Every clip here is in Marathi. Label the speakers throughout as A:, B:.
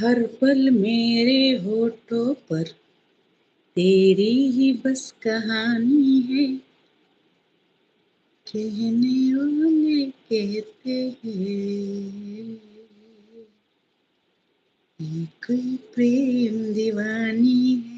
A: हर पल मेरे होठों पर। तेरी ही बस कहानी है। कहने वाले कहते हैं, एक प्रेम दीवानी है।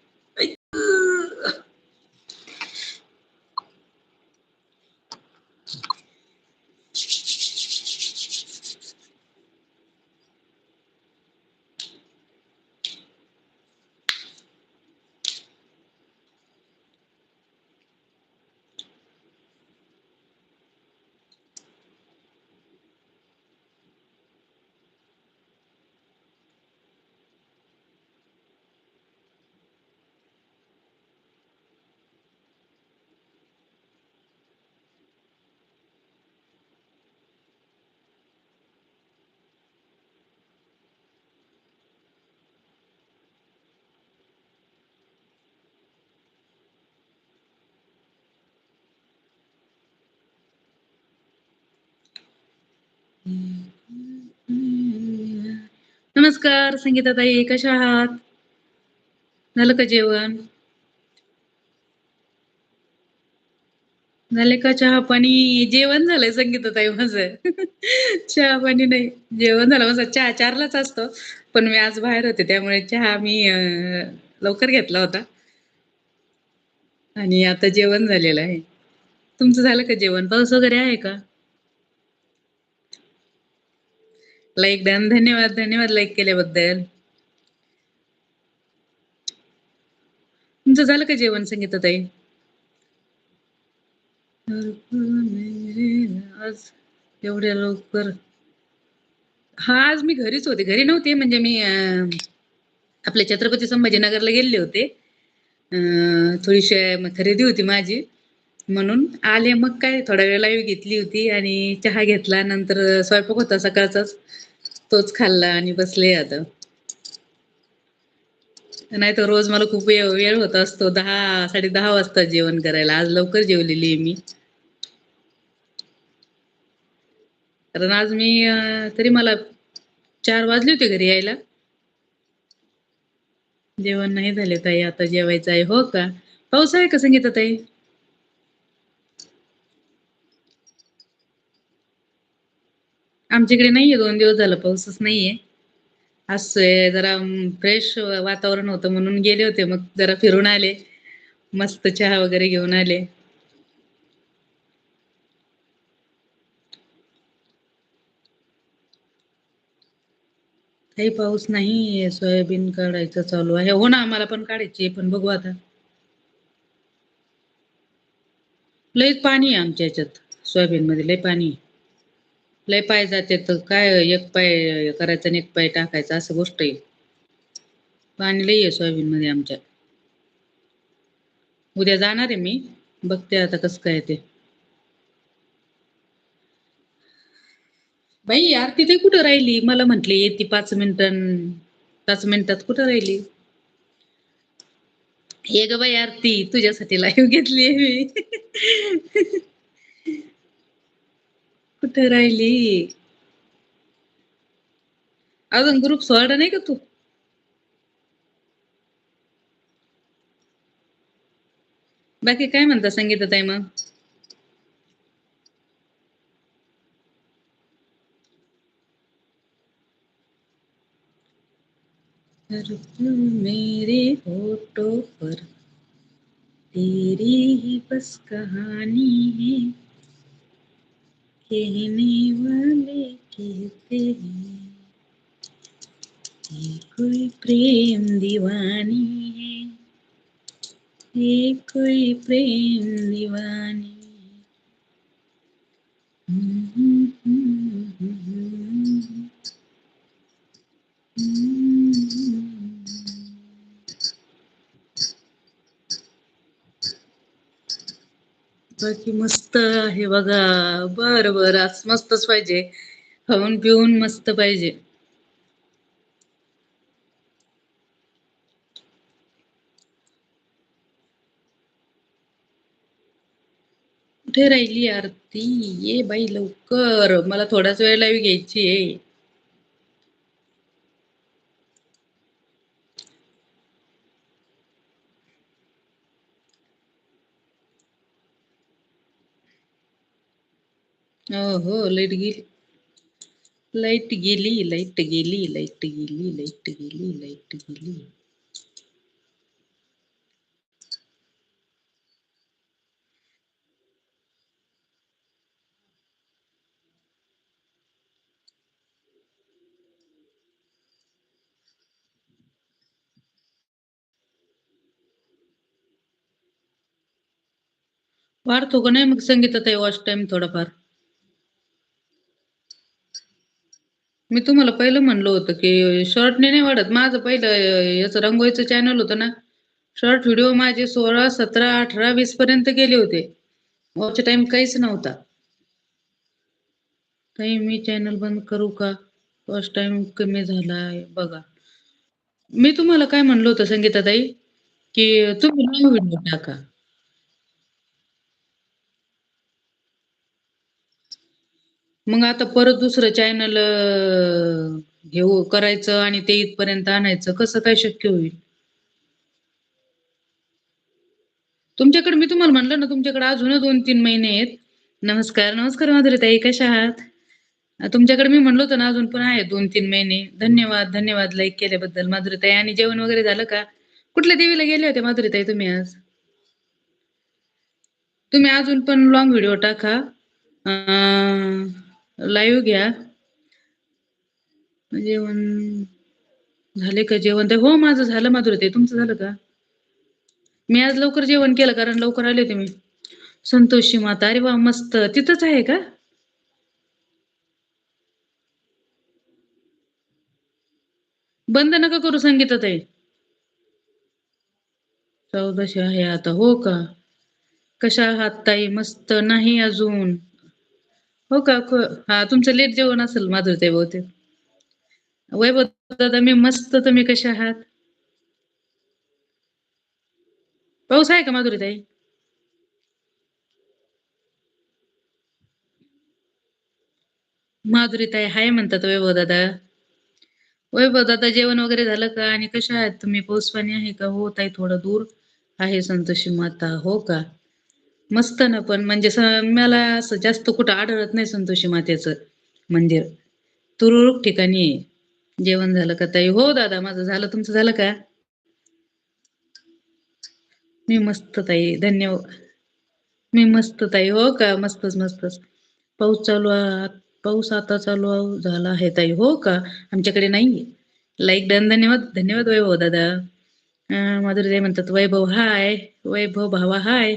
A: नमस्कार संगीताताई कशा आहात? झालं का जेवण. झाले का चहा पाणी जेवण झालंय संगीताताई माझं. चहा पाणी नाही जेवण झालं. माझा चहा चारलाच असतो पण मी आज बाहेर होते त्यामुळे चहा मी लवकर घेतला होता. आणि आता जेवण झालेलं आहे. तुमचं झालं का जेवण? पाऊस वगैरे आहे का? लाईक डन धन्यवाद धन्यवाद लाईक केल्याबद्दल. तुमचं झालं का जेवण संगीताताई आज एवढ्या लवकर. हा आज मी घरीच होते. घरी नव्हते म्हणजे मी आपल्या छत्रपती संभाजीनगरला गेले होते. थोडीशी खरेदी होती माझी. म्हणून आले. मग काय थोडा वेळ लाईव्ह घेतली होती आणि चहा घेतला. नंतर स्वयंपाक होता सकाळचाच. तोच खाल्ला आणि बसले आता. नाही तर रोज मला खूप वेळ वेळ होत असतो. दहा साडे दहा वाजता जेवण करायला. आज लवकर जेवलेली आहे मी. कारण आज मी तरी मला चार वाजले होते घरी यायला. जेवण नाही झाले ताई. आता जेवायचं आहे. हो का? पाऊस आहे का संगीता ताई आमच्याकडे नाहीये दोन दिवस झालं पाऊसच नाहीये. आज जरा फ्रेश वातावरण होतं म्हणून गेले होते मग जरा फिरून आले. मस्त चहा वगैरे घेऊन आले. काही पाऊस नाही सोयाबीन काढायचं चालू आहे. हो ना आम्हाला पण काढायची आहे, पण बघू आता. लईच पाणी आहे आमच्या ह्याच्यात सोयाबीन मध्ये लय पाणी आहे. लय पाय जाते तर काय एक पाय करायचा आणि एक पाय टाकायचा असं गोष्ट आहे. पाणी लय आहे सोयाबीन मध्ये आमच्या. उद्या जाणार आहे मी. बघते आता कसं काय ते. बाई आरती ते कुठं राहिली? मला म्हंटली येते पाच मिनिटं पाच मिनिटात कुठं राहिली? ये ग बाई आरती तुझ्यासाठी लाईव्ह घेतली मी. कुठं राहिली अजून ग्रुप सोडा नाही का तू। बाकी काय म्हणता संगीता ताई मग? मेरे होठों पर, तेरी ही बस कहानी है। कहने वाले कहते हैं ये कोई प्रेम दीवानी है ये कोई प्रेम दीवानी हम्म, की मस्त आहे बघा. बर बर. आज मस्तच पाहिजे. खाऊन पिऊन मस्त पाहिजे. कुठे राहिली आरती? ये बाई लवकर. मला थोड्याच वेळ लाईव्ह घ्यायची आहे. हो हो लाइट गेली. लाइट गेली लाइट गेली लाइट गेली लाइट गेली लाइट गेली. वाढतो का नाही मग संगीतात आहे वॉच टाइम थोडाफार? मी तुम्हाला पहिलं म्हणलं होतं की शॉर्टने नाही वाढत. माझं पहिलं अं, याचं रंगोळीचं चॅनल होतं ना. शॉर्ट व्हिडिओ माझे सोळा सतरा अठरा वीस पर्यंत गेले होते. वरच्या टाइम काहीच नव्हता. ताई मी चॅनल बंद करू का? फर्स्ट टाइम कमी झालाय बघा. मी तुम्हाला काय म्हणलं होतं संगीताताई? की तुम्ही व्हिडिओ टाका. मग आता परत दुसरं चॅनल घेऊ करायचं आणि ते इथपर्यंत आणायचं. कसं काय शक्य होईल? तुमच्याकडे मी तुम्हाला म्हणलं ना तुमच्याकडे अजून दोन तीन महिने आहेत. नमस्कार नमस्कार माधुरी ताई कशा आहात? तुमच्याकडे मी म्हणलो होतं ना अजून पण आहे दोन तीन महिने. धन्यवाद धन्यवाद लाईक केल्याबद्दल. माधुरी ताई आणि जेवण वगैरे झालं का? कुठल्या देवीला गेले होते माधुरी ताई तुम्ही आज? तुम्ही अजून पण लॉंग व्हिडिओ टाका. लाईव्ह घ्या. जेवण झाले का जेवण? ते हो माझं झालं माधुरी ते तुमचं झालं का? मी आज लवकर जेवण केलं कारण लवकर आले होते मी. संतोषी माता अरे वा मस्त. तिथंच आहे का? बंद नका करू संगीतात आहे चौदाशे आहे आता हो का? कशा आहात ताई? मस्त नाही अजून. हो का? हा तुमचं लेट जेवण असेल माधुरी ताई बहुतेक. वैभव दादा मी मस्त तुम्ही कसे आहात? पाऊस आहे का माधुरी ताई? हाय म्हणतात वैभव दादा. वैभव दादा जेवण वगैरे झालं का? आणि कशा आहात तुम्ही? पाऊस पाणी आहे का? हो ताई थोडं दूर आहे संतोषी माता. हो का? मस्त ना पण म्हणजे मला असं जास्त कुठं आढळत नाही संतोषी मातेचं मंदिर. तुरळक ठिकाणी आहे. जेवण झालं का ताई? हो दादा माझं झालं. तुमचं झालं का? मी मस्त ताई धन्यवाद मी मस्त ताई. हो का? मस्तच मस्तच. पाऊस चालू पाऊस आता चालू झाला आहे ताई. हो का? आमच्याकडे नाहीये. लाईक डन धन्यवाद धन्यवाद वैभव दादा. माधुरी म्हणतात वैभव हाय वैभव भावा हाय.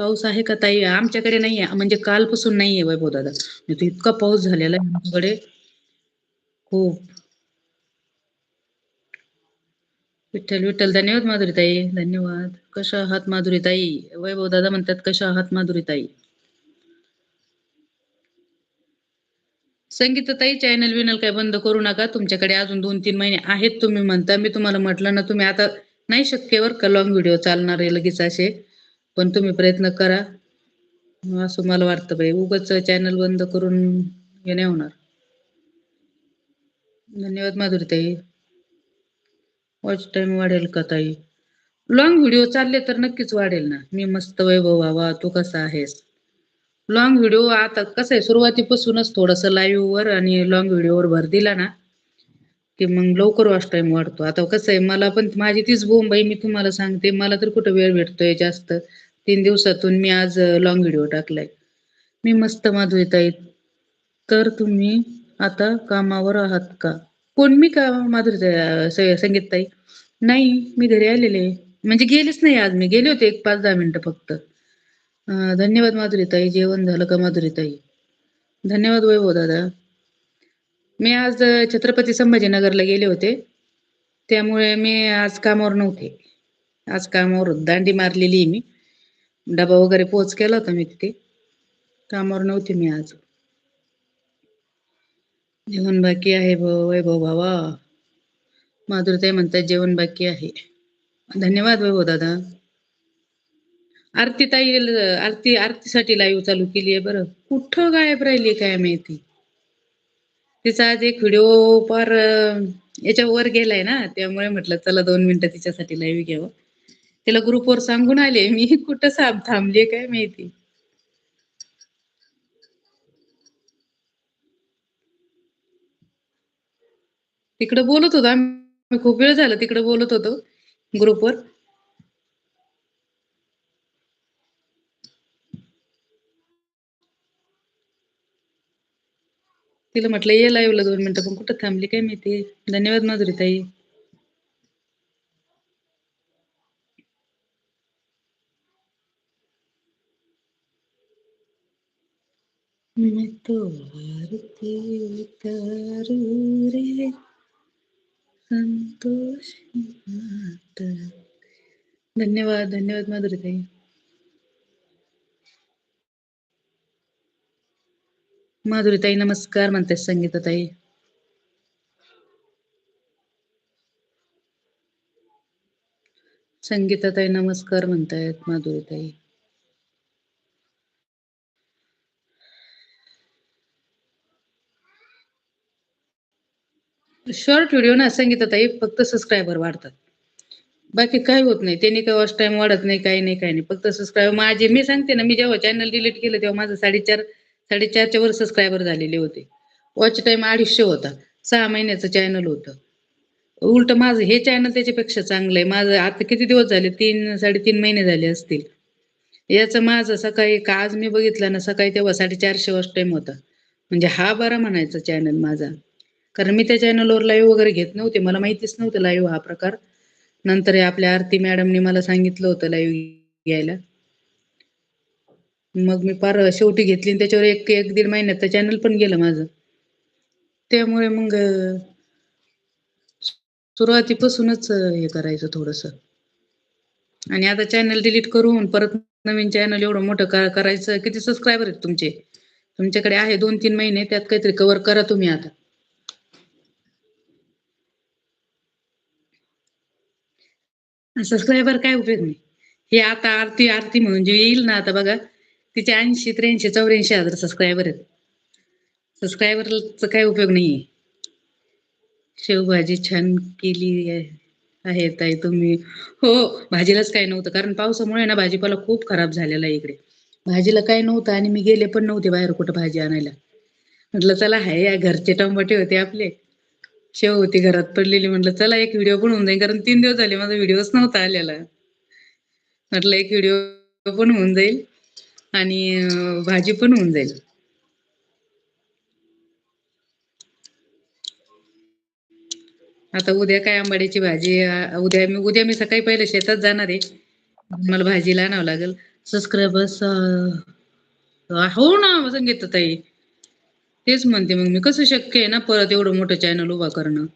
A: पाऊस आहे का ताई? आमच्याकडे नाहीये. म्हणजे कालपासून नाहीये वैभव दादा. म्हणजे इतका पाऊस झालेला आहे आमच्याकडे. खूप. विठ्ठल विठ्ठल. धन्यवाद माधुरी ताई. धन्यवाद. कशा आहात माधुरी ताई? वैभव दादा म्हणतात कशा आहात माधुरी ताई? संगीता ताई चॅनल विनल काय बंद करू नका. तुमच्याकडे अजून दोन तीन महिने आहेत तुम्ही म्हणता. मी तुम्हाला म्हटलं ना तुम्ही आता नाही शक्य बर का लॉंग व्हिडिओ चालणार आहे लगेच असे. पण तुम्ही प्रयत्न करा. असं मला वाटतं बाई उगाच चॅनल बंद करून हे नाही होणार. धन्यवाद माधुरी ताई. वॉच टाइम वाढेल का ताई? लॉंग व्हिडिओ चालले तर नक्कीच वाढेल ना. मी मस्त वैभव व्हावा तू कसा आहेस? लॉंग व्हिडिओ आता कसं आहे सुरुवातीपासूनच थोडस लाईव्ह वर आणि लॉंग व्हिडिओवर भर दिला ना की मग लवकर वॉच टाइम वाढतो. आता कसं आहे मला पण माझी तीच बोंबाई मी तुम्हाला सांगते मला तर कुठं वेळ भेटतोय जास्त. तीन दिवसातून मी आज लॉंग व्हिडिओ टाकलाय. मी मस्त माधुरीताई तर तुम्ही आता कामावर आहात का? कोण? मी का माधुरी संगीतताई संगीत ताई? नाही मी घरी आलेले. म्हणजे गेलेच नाही आज मी. गेले होते एक पाच दहा मिनिटं फक्त. धन्यवाद माधुरीताई जेवण झालं का माधुरीताई धन्यवाद वैभव दादा. मी आज छत्रपती संभाजीनगरला गेले होते. त्यामुळे मी आज कामावर नव्हते. आज कामावर दांडी मारलेली आहे मी. डबा वगैरे पोच केला होता मी तिथे. कामावर नव्हते मी आज. जेवण बाकी आहे वैभव भावा. माधुरताई म्हणतात जेवण बाकी आहे. धन्यवाद वैभव दादा. आरती ताई आरती आरतीसाठी लाईव्ह चालू केली आहे बरं. कुठं गायब राहिली काय माहिती? तिचा आज एक व्हिडिओ फार याच्यावर गेलाय ना त्यामुळे म्हटलं चला दोन मिनिटं तिच्यासाठी लाईव्ह घ्यावं. तिला ग्रुपवर सांगून आले मी कुठं साप थांबले काय माहिती? तिकडे बोलत होतो आम्ही खूप वेळ झाला तिकडे बोलत होतो ग्रुपवर तिला म्हटलं ये लाईव्हला दोन मिनिटं पण कुठं थांबली काय माहिती? धन्यवाद माधुरी ताई मैं तो आरती रे संतोष धन्यवाद धन्यवाद माधुरीताई माधुरीताई नमस्कार म्हणते संगीताताई संगीताताई नमस्कार म्हणतायत माधुरीताई शॉर्ट व्हिडिओ ना संगीता ताई फक्त सबस्क्रायबर वाढतात. बाकी काय होत नाही. त्यांनी काय वॉच टाइम वाढत नाही काही नाही काही नाही. फक्त सबस्क्रायबर माझे मी सांगते ना मी जेव्हा चॅनल डिलीट केलं तेव्हा माझं साडेचार साडेचारच्या वर सबस्क्रायबर झालेले होते. वॉच टाइम अडीचशे होता. सहा महिन्याचं चॅनल होतं. उलट माझं हे चॅनल त्याच्यापेक्षा चांगलं आहे. माझं आता किती दिवस झाले? तीन साडेतीन महिने झाले असतील. याचं माझं सकाळी का आज मी बघितलं ना सकाळी तेव्हा साडेचारशे वॉच टाइम होता. म्हणजे हा बरा म्हणायचा चॅनल माझा. कारण मी त्या चॅनलवर लाईव्ह वगैरे घेत नव्हते. मला माहितीच नव्हतं लाईव्ह हा प्रकार. नंतर आपल्या आरती मॅडमने मला सांगितलं होतं लाईव्ह घ्यायला. मग मी फार शेवटी घेतली आणि त्याच्यावर एक एक दीड महिन्यात चॅनल पण गेलं माझं. त्यामुळे मग सुरुवातीपासूनच हे करायचं थोडस. आणि आता चॅनल डिलीट करून परत नवीन चॅनल एवढं मोठं करायचं. किती सबस्क्रायबर आहेत तुमचे? तुमच्याकडे आहे दोन तीन महिने त्यात काहीतरी कव्हर करा तुम्ही आता. सबस्क्रायबर काय उपयोग नाही. हे आता आरती आरती म्हणून जे येईल ना आता बघा तिचे ऐंशी त्र्याऐंशी चौऱ्याऐंशी हजार सबस्क्रायबर आहेत. सबस्क्रायबरचा काय उपयोग नाहीये. शेवभाजी छान केली आहे ताई तुम्ही. हो भाजीलाच काय नव्हतं. कारण पावसामुळे ना भाजीपाला खूप खराब झालेला आहे इकडे. भाजीला काय नव्हतं आणि मी गेले पण नव्हते बाहेर कुठं भाजी आणायला. म्हटलं चला हाय या घरचे टमाटे होते आपले. शेव होती घरात पडलेली म्हटलं चला एक व्हिडिओ पण होऊन जाईल. कारण तीन दिवस झाले माझा व्हिडिओच नव्हता आलेला. म्हटलं एक व्हिडिओ पण होऊन जाईल आणि भाजी पण होऊन जाईल. आता उद्या काय आंबाड्याची भाजी उद्या मी उद्या मी सकाळी पहिले शेतात जाणार आहे. मला भाजीला आणावं लागेल. सबस्क्रायबर्स हो ना संगीत ताई तेच म्हणते मग मी. कसं शक्य आहे ना परत एवढं मोठं चॅनल उभा करणं?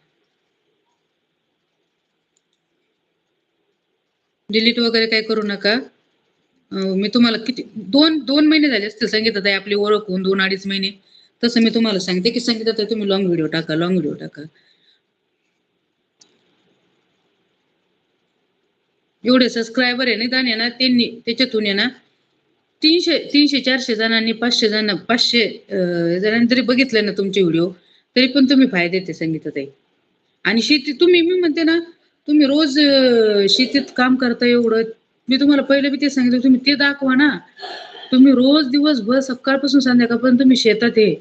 A: डिलीट वगैरे काय करू नका. मी तुम्हाला किती दोन दोन महिने झाले असतील संगीतात आपली ओळख होऊन दोन अडीच महिने. तसं मी तुम्हाला सांगते की संगीतात तुम्ही लॉंग व्हिडिओ टाका लॉंग व्हिडिओ टाका. एवढे सबस्क्रायबर आहे ना आहे ना त्यांनी त्याच्यातून आहे ना तीनशे तीनशे चारशे जणांनी पाचशे जण पाचशे जणांनी जरी बघितले ना तुमचे व्हिडिओ तरी पण तुम्ही फायदे ते संगीताताई आणि शेती तुम्ही मी म्हणते ना तुम्ही रोज शेतीत काम करता एवढं मी तुम्हाला पहिले बी ते सांगितलं तुम्ही ते दाखवा ना. तुम्ही रोज दिवसभर सकाळपासून संध्याकाळपर्यंत तुम्ही शेतात आहे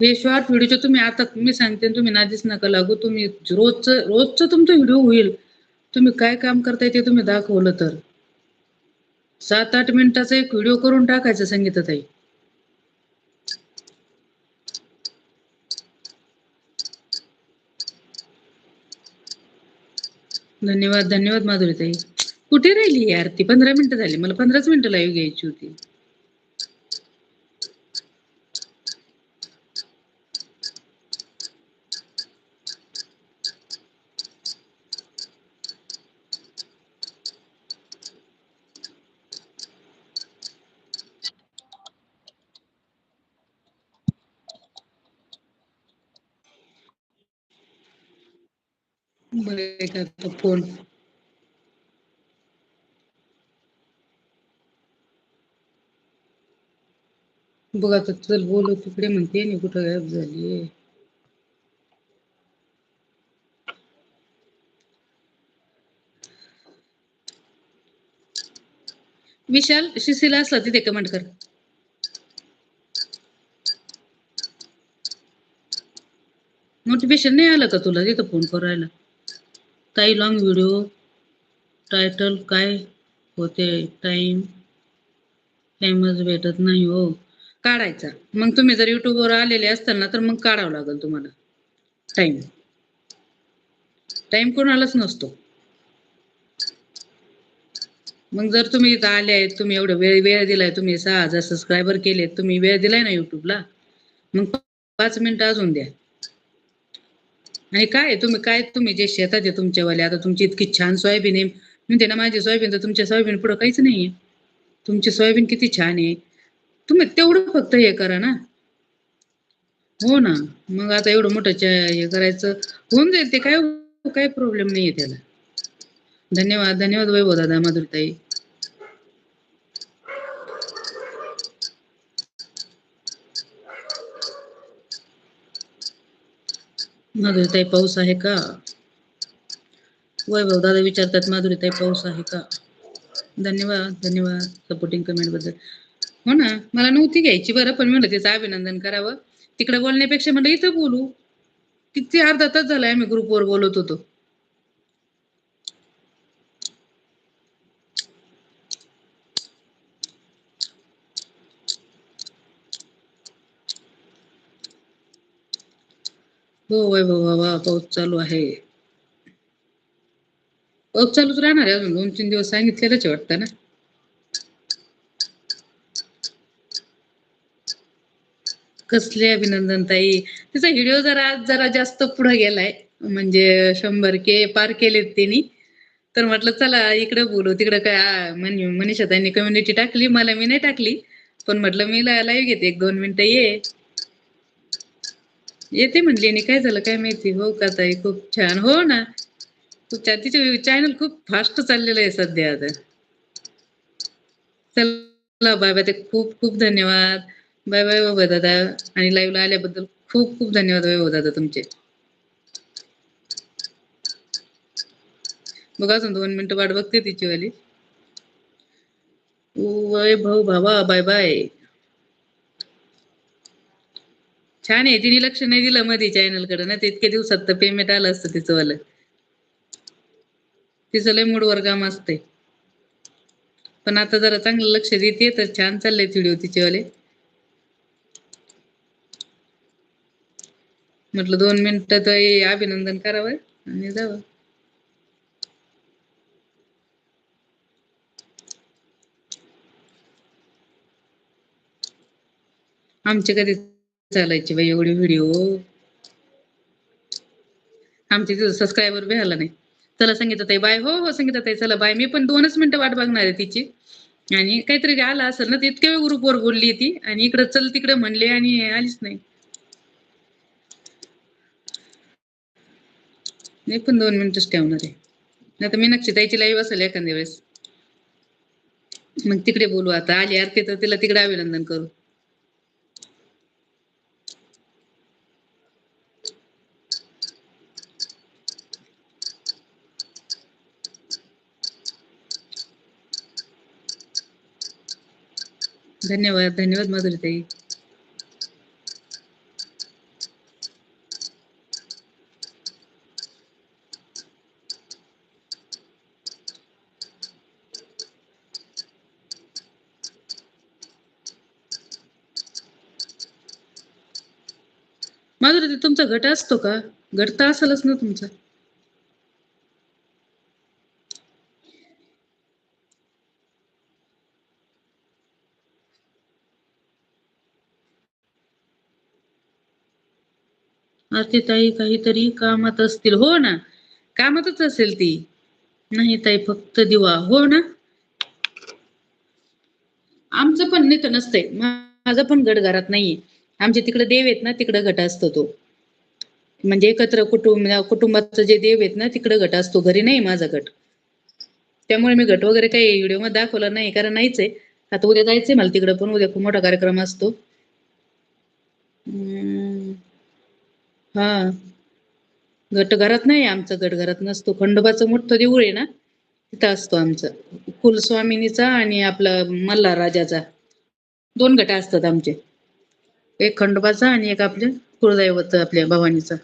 A: हे शॉर्ट व्हिडिओचे तुम्ही आता मी सांगते ना, तुम्ही नादीच नका लागू तुम्ही रोजचं रोजचं तुमचं व्हिडिओ होईल. तुम्ही काय काम करताय ते तुम्ही दाखवलं तर. सात आठ मिनिटाचा एक व्हिडिओ करून टाकायचा संगीताताई धन्यवाद धन्यवाद माधुरीताई कुठे राहिली यार ती पंधरा मिनिटं झाली. मला पंधराच मिनिटं लाईव्ह घ्यायची होती. Balik na ito, Paul. चल बोलू तिकडे म्हणते आणि कुठं गायब झाली विशाल शिशिला असला तिथे कमेंट कर. नोटिफिकेशन नाही आलं का तुला? तिथं फोन करायला. काही लॉंग व्हिडिओ टायटल काय होते टाइम टाइमच भेटत नाही हो. काढायचा. मग तुम्ही जर युट्यूबवर आलेले असताना तर मग काढावं लागेल तुम्हाला. टाइम टाइम कोणालाच नसतो. मग जर तुम्ही इथं आले आहेत तुम्ही एवढं वेळ वेळ दिलाय तुम्ही सहा हजार सबस्क्रायबर केलेत तुम्ही वेळ दिलाय ना युट्यूबला मग पाच मिनिटं अजून द्या. आणि काय तुम्ही काय तुम्ही जे शेतात आहे तुमच्यावाले आता तुमची इतकी छान सोयाबीन आहे. म्हणते ना माझी सोयाबीन तर तुमच्या सोयाबीन पुढं काहीच नाहीये. तुमची सोयाबीन किती छान आहे. तुम्ही तेवढं फक्त हे करा ना. हो ना. मग आता एवढं मोठं हे करायचं होऊन जाईल ते काय काय प्रॉब्लेम नाहीये त्याला. धन्यवाद धन्यवाद वैभव दादा माधुरताई. माधुरीताई पाऊस आहे का? वैभव दादा विचारतात माधुरीताई पाऊस आहे का? धन्यवाद धन्यवाद सपोर्टिंग कमेंटबद्दल. हो ना मला नव्हती घ्यायची बरं पण म्हणलं तिचं अभिनंदन करावं. तिकडे बोलण्यापेक्षा म्हणलं इथं बोलू. किती अर्धा तास झालाय आम्ही ग्रुपवर बोलत होतो. हो वैभव बाबा पाऊस चालू आहे. पाऊस चालूच राहणार आहे अजून दोन तीन दिवस सांगितलेलंच आहे वाटतं ना? कसले अभिनंदन ताई. तिचा व्हिडिओ जरा आज जरा जास्त पुढे गेलाय. म्हणजे शंभर के पार केलेत त्यांनी तर म्हटलं चला इकडे बोलू तिकडे काय मनीषा त्यांनी कम्युनिटी टाकली मला मी नाही टाकली. पण म्हटलं मी लाईव्ह घेते एक दोन मिनिटं ये. येते म्हणली आणि काय झालं काय माहिती? हो का ताई? खूप छान. हो ना? खूप छान. तिचे चॅनल खूप फास्ट चाललेलं आहे सध्या आता. चला बाय बाय ते खूप खूप धन्यवाद. बाय बाय बाबा दादा. आणि लाईव्हला आल्याबद्दल खूप खूप धन्यवाद वैभव दादा तुमचे. बघा अजून दोन मिनिटं वाट बघते तिची वाली. वैभव भावा बाय बाय छान आहे. तिने लक्ष नाही दिलं मध्ये चॅनलकडे. ना ते इतक्या दिवसात तर पेमेंट आलं असतं तिचं वालं. तिचं लय मूडवर काम असते पण आता जरा चांगलं लक्ष देते तर छान चाललंय व्हिडिओ तिचे वाले. म्हटलं दोन मिनिटं तर अभिनंदन करावं आणि जावं. आमचे कधी चालायची बाई एवढे व्हिडिओ आमचे तिथं सबस्क्रायबर बी आला नाही. चला संगीता ताई बाय हो हो संगीता ताई चला बाय मी पण दोनच मिनिटं वाट बघणार आहे तिची. आणि काहीतरी आला असेल ना ते इतक्या वेळ ग्रुपवर बोलली ती. आणि इकडं चल तिकडे म्हणले आणि आलीच नाही. मी पण दोन मिनिटच ठेवणार आहे. नाही तर मीनाक्षी ताईची लाईव्ह असेल एखाद्या वेळेस. मग तिकडे बोलू आता. आली आरती तर तिला तिकडे अभिनंदन करू. धन्यवाद धन्यवाद माधुरी ताई. माधुरी तुमचा गट असतो का? गट तर असेलच ना तुमचा. आरती ताई काहीतरी कामात असतील. हो ना? कामातच असेल ती. नाही ताई फक्त दिवा. हो ना? आमचं पण नाही तर नसतंय. माझं पण गट घरात नाहीये. आमच्या तिकडे देव आहेत ना तिकडे गट असतो तो. म्हणजे एकत्र कुटुंब कुटुंबाचं जे देव आहेत ना तिकडे गट असतो. घरी नाही माझा गट. त्यामुळे मी गट वगैरे काही व्हिडिओमध्ये दाखवला नाही कारण नाहीच आहे. आता उद्या जायचंय मला तिकडे पण. उद्या खूप मोठा कार्यक्रम असतो. हा. गट घरात नाही आमचं गट घरात नसतो. खंडोबाचं मोठं देऊळ आहे ना तिथं असतो आमचं. कुलस्वामिनीचा आणि आपला मल्हार राजाचा. दोन गट असतात आमचे. एक खंडोबाचा आणि एक आपल्या कुळदैवत आपल्या भवानीचा.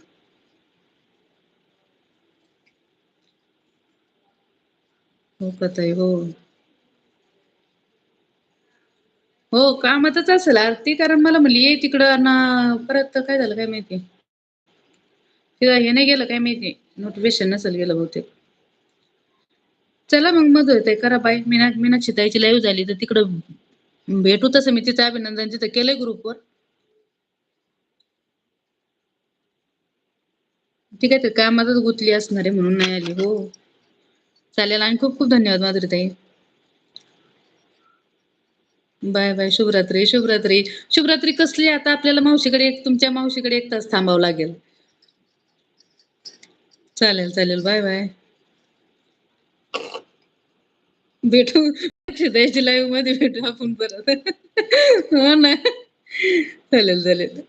A: हो का ताई हो. हो कामातच असेल आरती कारण मला म्हणली ये तिकडं ना परत काय झालं काय माहिती? किंवा हे नाही गेलं काय माहिती? नोटिफिकेशन नसेल गेलं बहुतेक. चला मग मध होते करा बाय मीना मीना चिताईची लाईव्ह झाली तर तिकडं भेटू तसं मी तिचं अभिनंदन तिथं केलंय ग्रुपवर ठीक आहे ते कामातच गुंतली असणार आहे म्हणून नाही आली. हो. चालेल आणि खूप खूप धन्यवाद माधुरी ताई बाय बाय. शुभरात्री शुभरात्री. शुभरात्री कसली? आता आपल्याला मावशीकडे एक तुमच्या मावशीकडे एक तास थांबावं लागेल. चालेल चालेल. Bye bye. भेटू. द्यायची लाईव्हमध्ये भेटू आपण परत. हो ना. चालेल चालेल.